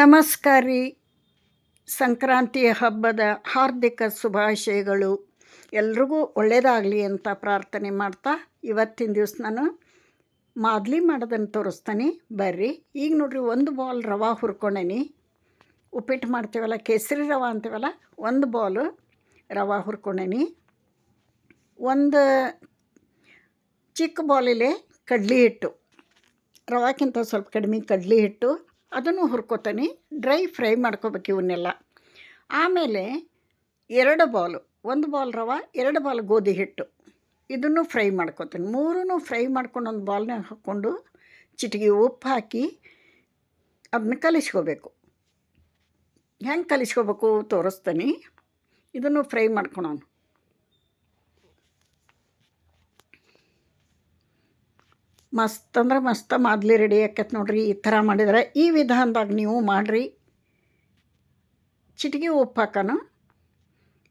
ನಮಸ್ಕಾರ. ರೀ ಸಂಕ್ರಾಂತಿ ಹಬ್ಬದ ಹಾರ್ದಿಕ ಶುಭಾಶಯಗಳು. ಎಲ್ರಿಗೂ ಒಳ್ಳೆಯದಾಗಲಿ ಅಂತ ಪ್ರಾರ್ಥನೆ ಮಾಡ್ತಾ ಇವತ್ತಿನ ದಿವಸ ನಾನು ಮಾದಲಿ ಮಾಡೋದನ್ನು ತೋರಿಸ್ತೀನಿ. ಬರ್ರಿ, ಈಗ ನೋಡ್ರಿ ಒಂದು ಬಾಲ್ ರವೆ ಹುರ್ಕೊಂಡೇನಿ. ಉಪ್ಪಿಟ್ಟು ಮಾಡ್ತೀವಲ್ಲ, ಕೇಸರಿ ರವೆ ಅಂತೀವಲ್ಲ, ಒಂದು ಬಾಲು ರವೆ ಹುರ್ಕೊಂಡೇನಿ. ಒಂದು ಚಿಕ್ಕ ಬಾಲಿಲೆ ಕಡ್ಲಿ ಹಿಟ್ಟು. ರವಾಕ್ಕಿಂತ ಸ್ವಲ್ಪ ಕಡಿಮೆ ಕಡ್ಲಿ ಹಿಟ್ಟು. ಅದನ್ನು ಹುರ್ಕೋತಾನೆ ಡ್ರೈ ಫ್ರೈ ಮಾಡ್ಕೋಬೇಕು ಇವನ್ನೆಲ್ಲ. ಆಮೇಲೆ ಎರಡು ಬಾಲು, ಒಂದು ಬಾಲ್ ರವೆ, ಎರಡು ಬಾಲ್ ಗೋಧಿ ಹಿಟ್ಟು. ಇದನ್ನು ಫ್ರೈ ಮಾಡ್ಕೋತೀನಿ. ಮೂರೂ ಫ್ರೈ ಮಾಡ್ಕೊಂಡು ಒಂದು ಬಾಲ್ನಾಗ ಹಾಕ್ಕೊಂಡು ಚಿಟಿಗೆ ಉಪ್ಪು ಹಾಕಿ ಅದನ್ನ ಕಲಿಸ್ಕೋಬೇಕು. ಹೆಂಗೆ ಕಲಿಸ್ಕೋಬೇಕು ತೋರಿಸ್ತೀನಿ. ಇದನ್ನು ಫ್ರೈ ಮಾಡ್ಕೊಳೋಣ. ಮಸ್ತ್ ಅಂದ್ರೆ ಮಸ್ತ್ ಮಾದಲಿ ರೆಡಿ ಆಕೈತೆ ನೋಡ್ರಿ, ಈ ಥರ ಮಾಡಿದರೆ ಈ ವಿಧಾನದಾಗ ನೀವು ಮಾಡಿರಿ. ಚಿಟಿಗೆ ಉಪ್ಪು ಹಾಕೋಣ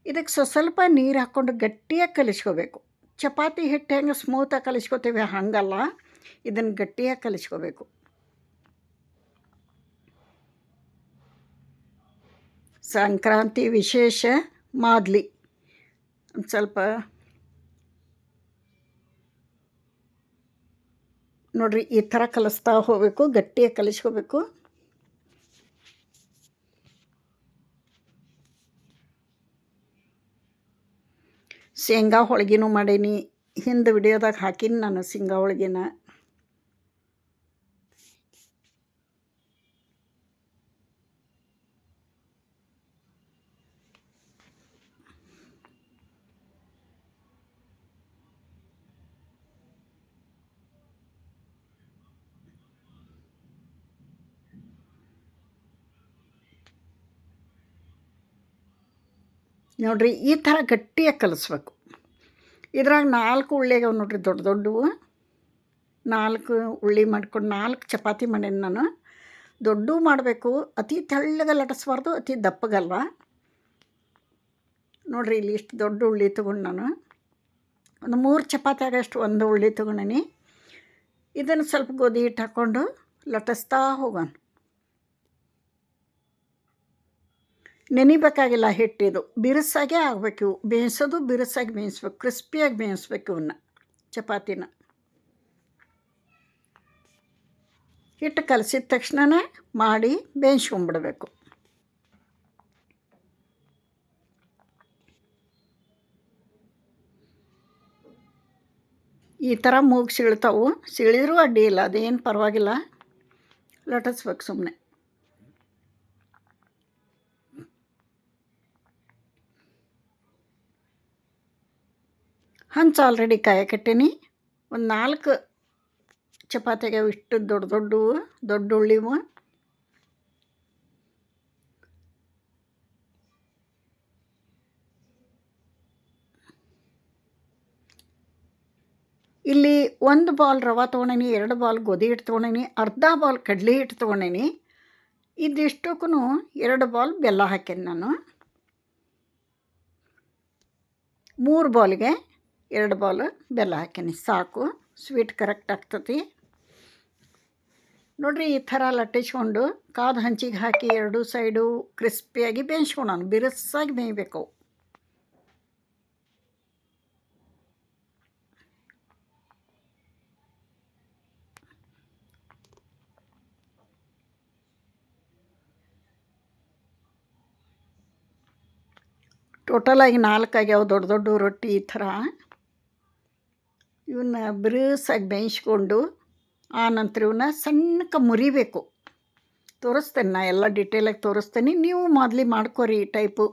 ಇದಕ್ಕೆ ಸ್ವಲ್ಪ ಸ್ವಲ್ಪ ನೀರು ಹಾಕ್ಕೊಂಡು ಗಟ್ಟಿಯಾಗಿ ಕಲಿಸ್ಕೋಬೇಕು. ಚಪಾತಿ ಹಿಟ್ಟು ಹೆಂಗೆ ಸ್ಮೂತಾಗಿ ಕಲಿಸ್ಕೋತೀವಿ ಹಾಗಲ್ಲ, ಇದನ್ನು ಗಟ್ಟಿಯಾಗಿ ಕಲಿಸ್ಕೋಬೇಕು. ಸಂಕ್ರಾಂತಿ ವಿಶೇಷ ಮಾದಲಿ. ಒಂದು ಸ್ವಲ್ಪ ನೋಡಿರಿ, ಈ ಥರ ಕಲಿಸ್ತಾ ಹೋಗಬೇಕು, ಗಟ್ಟಿಯಾಗಿ ಕಲಿಸ್ಕೋಬೇಕು ಶೇಂಗಾ ಹೋಳಿಗೆನೂ ಮಾಡೀನಿ. ಹಿಂದೆ ವಿಡಿಯೋದಾಗ ಹಾಕೀನಿ ನಾನು ಶೇಂಗಾ ಹೋಳ್ಗೆನ. ನೋಡಿರಿ, ಈ ಥರ ಗಟ್ಟಿಯಾಗಿ ಕಲಿಸ್ಬೇಕು. ಇದ್ರಾಗ ನಾಲ್ಕು ಉಳ್ಳಿಯಾಗವ ನೋಡಿರಿ, ದೊಡ್ಡ ದೊಡ್ಡವು. ನಾಲ್ಕು ಉಳ್ಳಿ ಮಾಡ್ಕೊಂಡು ನಾಲ್ಕು ಚಪಾತಿ ಮಾಡೀನಿ ನಾನು. ದೊಡ್ಡವು ಮಾಡಬೇಕು, ಅತಿ ತೆಳ್ಳಗೆ ಲಟಿಸ್ಬಾರ್ದು, ಅತಿ ದಪ್ಪಗಲ್ವ. ನೋಡಿರಿ, ಇಲ್ಲಿ ಇಷ್ಟು ದೊಡ್ಡ ಉಳ್ಳಿ ತೊಗೊಂಡು ನಾನು. ಒಂದು ಮೂರು ಚಪಾತಿ ಆಗಷ್ಟು ಒಂದು ಉಳ್ಳಿ ತೊಗೊಂಡೀನಿ. ಇದನ್ನು ಸ್ವಲ್ಪ ಗೋಧಿ ಹಿಟ್ಟು ಹಾಕ್ಕೊಂಡು ಲಟಿಸ್ತಾ ಹೋಗೋಣ. ನೆನಿಬೇಕಾಗಿಲ್ಲ ಹಿಟ್ಟಿದು ಬಿರುಸಾಗೆ ಆಗಬೇಕು ಇವು. ಬೇಯಿಸೋದು ಬಿರುಸಾಗಿ ಬೇಯಿಸ್ಬೇಕು. ಕ್ರಿಸ್ಪಿಯಾಗಿ ಬೇಯಿಸ್ಬೇಕು ಇವನ್ನ ಚಪಾತಿನ. ಹಿಟ್ಟು ಕಲಸಿದ ತಕ್ಷಣನೇ ಮಾಡಿ ಬೇಯಿಸ್ಕೊಂಬಿಡ್ಬೇಕು. ಈ ಥರ ಮೂಗು ಸೀಳ್ತಾವು ಸೀಳಿದ್ರೂ ಅಡ್ಡಿ ಇಲ್ಲ. ಅದೇನು ಪರವಾಗಿಲ್ಲ. ಲಟಿಸ್ಬೇಕು ಸುಮ್ಮನೆ ಹಂಚು ಆಲ್ರೆಡಿ ಕಾಯಕಟ್ಟೀನಿ ಒಂದು ನಾಲ್ಕು ಚಪಾತಿಗೆ ಇಷ್ಟು ದೊಡ್ಡ ದೊಡ್ಡವು ದೊಡ್ಡ ಉಳ್ಳಿವು ಇಲ್ಲಿ ಒಂದು ಬಾಲ್ ರವೆ ತೊಗೊಂಡೀನಿ, ಎರಡು ಬಾಲ್ ಗೋಧಿ ಹಿಟ್ಟು ತೊಗೊಂಡೀನಿ, ಅರ್ಧ ಬಾಲ್ ಕಡಲೆ ಹಿಟ್ಟು ತೊಗೊಂಡೀನಿ. ಇದಿಷ್ಟಕ್ಕೂ ಎರಡು ಬಾಲ್ ಬೆಲ್ಲ ಹಾಕೇನಿ ನಾನು. ಮೂರು ಬಾಲ್ಗೆ ಎರಡು ಬಾಲ್ ಬೆಲ್ಲ ಹಾಕೀನಿ ಸಾಕು ಸ್ವೀಟ್ ಕರೆಕ್ಟ್ ಆಗ್ತತಿ. ನೋಡಿರಿ ಈ ಥರ ಲಟ್ಟಿಸ್ಕೊಂಡು ಕಾದು ಹಂಚಿಗೆ ಹಾಕಿ ಎರಡು ಸೈಡು ಕ್ರಿಸ್ಪಿಯಾಗಿ ಬೇಯಿಸ್ಕೊಳೋಣ ಬಿರುಸಾಗಿ ಬೇಯಬೇಕು. ಟೋಟಲಾಗಿ ನಾಲ್ಕು ಆಗ್ಯಾವ ದೊಡ್ಡ ದೊಡ್ಡ ರೊಟ್ಟಿ ಈ ಥರ. ಇವನ್ನ ಬಿರುಸಾಗಿ ಬೇಯಿಸ್ಕೊಂಡು ಆ ನಂತರ ಇವನ್ನ ಸಣ್ಣಕ್ಕೆ ಮುರಿಬೇಕು. ತೋರಿಸ್ತೇನೆ ನಾ ಎಲ್ಲ ಡಿಟೇಲಾಗಿ ತೋರಿಸ್ತೇನೆ. ನೀವು ಮೊದಲು ಮಾಡ್ಕೊರಿ ಈ ಟೈಪು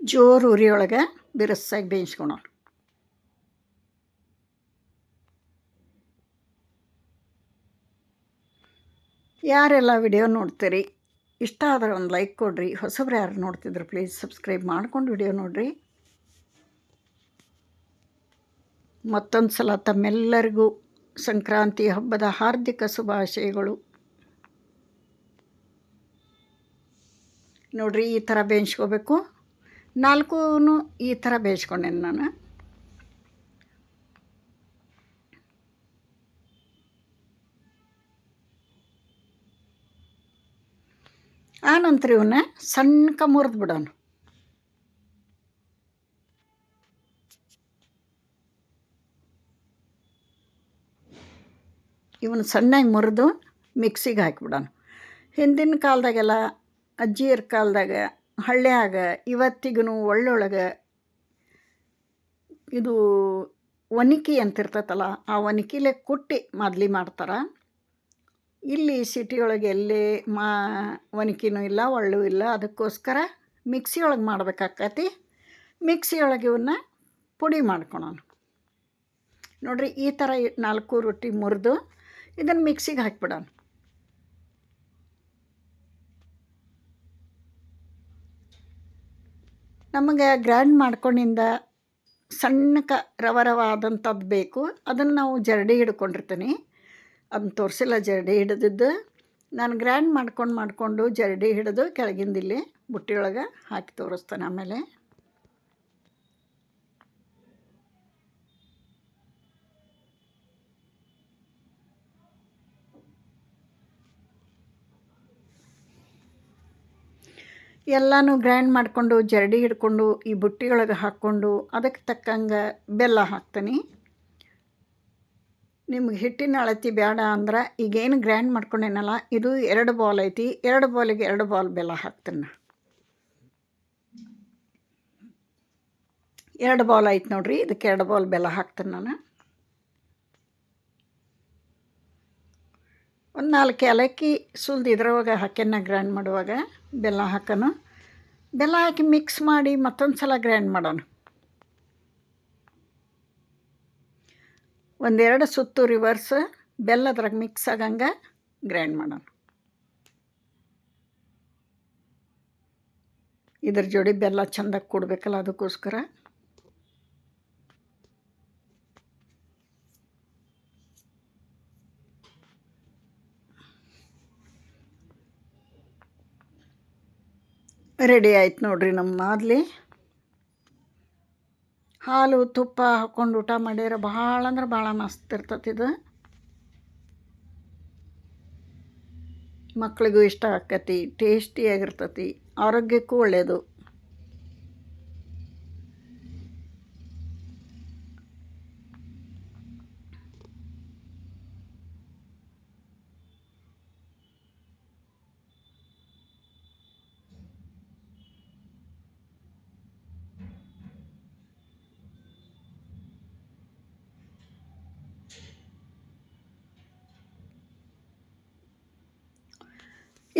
ಜೋರು ಉರಿಯೊಳಗೆ ಬಿರುಸಾಗಿ ಬೇಯಿಸ್ಕೊಳೋಣ. ಯಾರೆಲ್ಲ ವಿಡಿಯೋ ನೋಡ್ತೀರಿ, ಇಷ್ಟ ಆದರೆ ಒಂದು ಲೈಕ್ ಕೊಡಿರಿ, ಹೊಸಬ್ರು ಯಾರು ನೋಡ್ತಿದ್ರು ಪ್ಲೀಸ್ ಸಬ್ಸ್ಕ್ರೈಬ್ ಮಾಡ್ಕೊಂಡು ವಿಡಿಯೋ ನೋಡಿರಿ. ಮತ್ತೊಂದು ಸಲ ತಮ್ಮೆಲ್ಲರಿಗೂ ಸಂಕ್ರಾಂತಿ ಹಬ್ಬದ ಹಾರ್ದಿಕ ಶುಭಾಶಯಗಳು. ನೋಡ್ರಿ ಈ ಥರ ಬೇಯಿಸ್ಕೋಬೇಕು. ನಾಲ್ಕೂ ಈ ಥರ ಬೇಯಿಸ್ಕೊಂಡೇನೆ ನಾನು. ಆನಂತರ ಇವನ್ನ ಸಣ್ಣಕ ಮುರಿದು ಬಿಡೋಣ ಇವನು ಸಣ್ಣಗೆ ಮುರಿದು ಮಿಕ್ಸಿಗೆ ಹಾಕಿಬಿಡೋಣ ಹಿಂದಿನ ಕಾಲದಾಗೆಲ್ಲ ಅಜ್ಜಿಯರ ಕಾಲದಾಗ ಹಳ್ಳ್ಯಾಗ ಇವತ್ತಿಗೂ ಒಳ್ಳೊಳಗೆ ಇದು ಒನಿಕೆ ಅಂತಿರ್ತೈತಲ್ಲ, ಆ ಒನಿಕಿಲೆ ಕುಟ್ಟಿ ಮಾದಲಿ ಮಾಡ್ತಾರೆ. ಇಲ್ಲಿ ಸಿಟಿಯೊಳಗೆ ಎಲ್ಲಿ ಮಾ ಒನಕಿನೂ ಇಲ್ಲ, ಒಳ್ಳೂ ಇಲ್ಲ, ಅದಕ್ಕೋಸ್ಕರ ಮಿಕ್ಸಿ ಒಳಗೆ ಮಾಡ್ಬೇಕಾಕತಿ. ಮಿಕ್ಸಿ ಒಳಗೆ ಇವನ್ನ ಪುಡಿ ಮಾಡ್ಕೊಳೋಣ. ನೋಡಿರಿ, ಈ ಥರ ನಾಲ್ಕು ರೊಟ್ಟಿ ಮುರಿದು ಇದನ್ನು ಮಿಕ್ಸಿಗೆ ಹಾಕಿಬಿಡೋಣ. ನಮಗೆ ಗ್ರ್ಯಾಂಡ್ ಮಾಡ್ಕೊಂಡಿಂದ ಸಣ್ಣಕ ರವ ರವ ಬೇಕು. ಅದನ್ನು ನಾವು ಜರಡಿ ಹಿಡ್ಕೊಂಡಿರ್ತೀನಿ. ಅದನ್ನ ತೋರಿಸಿಲ್ಲ, ಜರಡಿ ಹಿಡಿದಿದ್ದು. ನಾನು ಗ್ರ್ಯಾಂಡ್ ಮಾಡ್ಕೊಂಡು ಮಾಡಿಕೊಂಡು ಜರಡಿ ಹಿಡಿದು ಕೆಳಗಿಂದಿಲ್ಲಿ ಬುಟ್ಟಿಯೊಳಗೆ ಹಾಕಿ ತೋರಿಸ್ತೇನೆ ಆಮೇಲೆ. ಎಲ್ಲನೂ ಗ್ರೈಂಡ್ ಮಾಡಿಕೊಂಡು, ಜರಡಿ ಹಿಡ್ಕೊಂಡು, ಈ ಬುಟ್ಟಿಯೊಳಗೆ ಹಾಕ್ಕೊಂಡು, ಅದಕ್ಕೆ ತಕ್ಕಂಗೆ ಬೆಲ್ಲ ಹಾಕ್ತೀನಿ. ನಿಮ್ಗೆ ಹಿಟ್ಟಿನ ಅಳತಿ ಬೇಡ ಅಂದ್ರೆ ಈಗೇನು ಗ್ರೈಂಡ್ ಮಾಡ್ಕೊಂಡೇನಲ್ಲ, ಇದು ಎರಡು ಬಾಲ್ ಐತಿ, ಎರಡು ಬಾಲಿಗೆ ಎರಡು ಬಾಲ್ ಬೆಲ್ಲ ಹಾಕ್ತೀನಿ ಎರಡು ಬಾಲ್ ಐತೆ ನೋಡ್ರಿ, ಇದಕ್ಕೆ ಎರಡು ಬಾಲ್ ಬೆಲ್ಲ ಹಾಕ್ತೀನಿ ನಾನು. ಒಂದು ನಾಲ್ಕು ಏಲಕ್ಕಿ ಸುಲ್ದು ಇದ್ರೊಳಗೆ ಹಾಕ್ಯನ್ನ ಗ್ರೈಂಡ್ ಮಾಡುವಾಗ ಬೆಲ್ಲ ಹಾಕೋಣ ಬೆಲ್ಲ ಹಾಕಿ ಮಿಕ್ಸ್ ಮಾಡಿ ಮತ್ತೊಂದು ಸಲ ಗ್ರೈಂಡ್ ಮಾಡೋಣ ಒಂದೆರಡು ಸುತ್ತು ರಿವರ್ಸ್ ಬೆಲ್ಲದ್ರಾಗ ಮಿಕ್ಸ್ ಆಗಂಗೆ ಗ್ರೈಂಡ್ ಮಾಡೋಣ ಇದ್ರ ಜೋಡಿ ಬೆಲ್ಲ ಚೆಂದಾಗಿ ಕೊಡಬೇಕಲ್ಲ ಅದಕ್ಕೋಸ್ಕರ. ರೆಡಿ ಆಯ್ತು ನೋಡ್ರಿ ನಮ್ಮ ಮಾದಲಿ. ಹಾಲು, ತುಪ್ಪ ಹಾಕ್ಕೊಂಡು ಊಟ ಮಾಡಿದ್ರೆ ಭಾಳ ಅಂದ್ರೆ ಭಾಳ ಮಸ್ತ್ ಇರ್ತೈತಿ ಇದು. ಮಕ್ಳಿಗೂ ಇಷ್ಟ ಆಕತಿ, ಟೇಸ್ಟಿಯಾಗಿರ್ತತಿ, ಆರೋಗ್ಯಕ್ಕೂ ಒಳ್ಳೆಯದು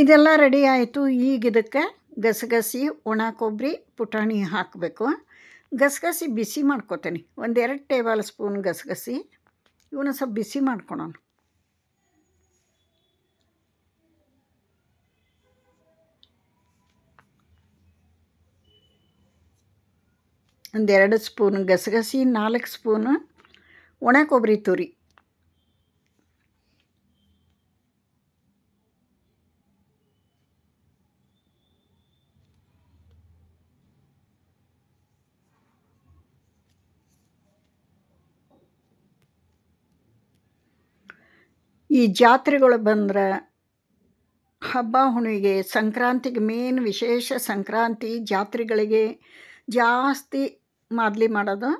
ಇದೆಲ್ಲ ರೆಡಿ ಆಯಿತು. ಈಗ ಇದಕ್ಕೆ ಗಸಗಸಿ, ಒಣ ಕೊಬ್ಬರಿ ಪುಟಾಣಿ ಹಾಕಬೇಕು. ಗಸಗಸಿ ಬಿಸಿ ಮಾಡ್ಕೊತೀನಿ. ಒಂದೆರಡು ಟೇಬಲ್ ಸ್ಪೂನ್ ಗಸಗಸಿ. ಇವನ್ನ ಸ್ವಲ್ಪ ಬಿಸಿ ಮಾಡ್ಕೊಳೋಣ. ಒಂದೆರಡು ಸ್ಪೂನ್ ಗಸಗಸಿ, ನಾಲ್ಕು ಸ್ಪೂನು ಒಣ ಕೊಬ್ಬರಿ ತುರಿ. ಈ ಜಾತ್ರೆಗಳು ಬಂದ್ರೆ ಹಬ್ಬ, ಹುಣ್ಣಿಗೆ, ಸಂಕ್ರಾಂತಿಗೆ ಮೇನ್ ವಿಶೇಷ ಸಂಕ್ರಾಂತಿ ಜಾತ್ರೆಗಳಿಗೆ ಜಾಸ್ತಿ ಮಾದಲಿ ಮಾಡೋದು.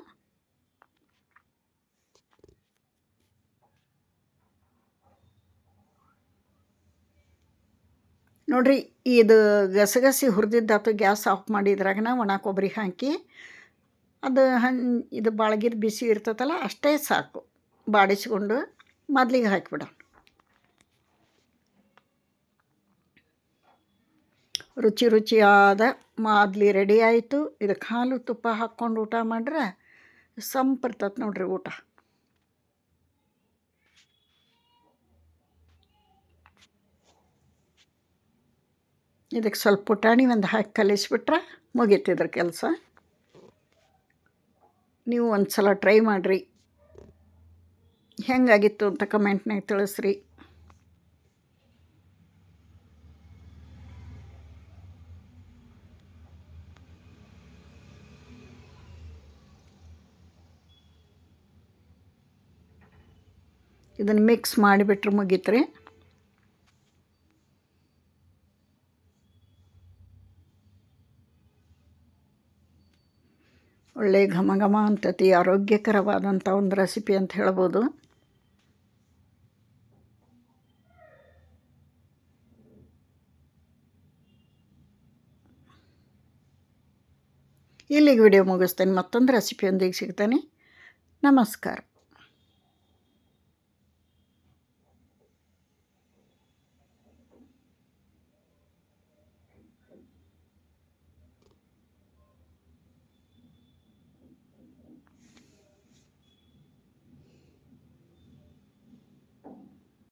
ನೋಡ್ರಿ, ಇದು ಗಸಗಸಿ ಹುರಿದಿದ್ದಾತು ಗ್ಯಾಸ್ ಆಫ್ ಮಾಡಿದ್ರಾಗನ ಒಣ ಕೊಬ್ಬರಿ ಹಾಕಿ ಅದು ಹಣ್ ಇದು ಬಾಳ್ಗಿರ್ ಬಿಸಿ ಇರ್ತೈತಲ್ಲ ಅಷ್ಟೇ ಸಾಕು. ಬಾಡಿಸ್ಕೊಂಡು ಮೊದಲಿಗೆ ಹಾಕಿಬಿಡ ರುಚಿ ರುಚಿಯಾದ ಮಾದಲಿ ರೆಡಿ ಆಯಿತು. ಇದಕ್ಕೆ ಹಾಲು ತುಪ್ಪ ಹಾಕ್ಕೊಂಡು ಊಟ ಮಾಡ್ರೆ ಸಂಪರ್ತತ್ ನೋಡ್ರಿ ಊಟ. ಇದಕ್ಕೆ ಸ್ವಲ್ಪ ಪುಟಾಣಿ ಒಂದು ಹಾಕಿ ಕಲಿಸ್ಬಿಟ್ರೆ ಮುಗೀತಿದ್ರ ಕೆಲಸ. ನೀವು ಒಂದು ಸಲ ಟ್ರೈ ಮಾಡಿರಿ. ಹೆಂಗಾಗಿತ್ತು ಅಂತ ಕಮೆಂಟ್ನಾಗ ತಿಳಿಸ್ರಿ. ಇದನ್ನು ಮಿಕ್ಸ್ ಮಾಡಿಬಿಟ್ರೆ ಮುಗೀತು ರೀ ಒಳ್ಳೆ ಘಮ ಘಮ ಅಂತತಿ ಆರೋಗ್ಯಕರವಾದಂಥ ಒಂದು ರೆಸಿಪಿ ಅಂತ ಹೇಳ್ಬೋದು. ಇಲ್ಲಿಗೆ ವಿಡಿಯೋ ಮುಗಿಸ್ತೇನೆ. ಮತ್ತೊಂದು ರೆಸಿಪಿಯೊಂದಿಗೆ ಸಿಗ್ತೇನೆ. ನಮಸ್ಕಾರ.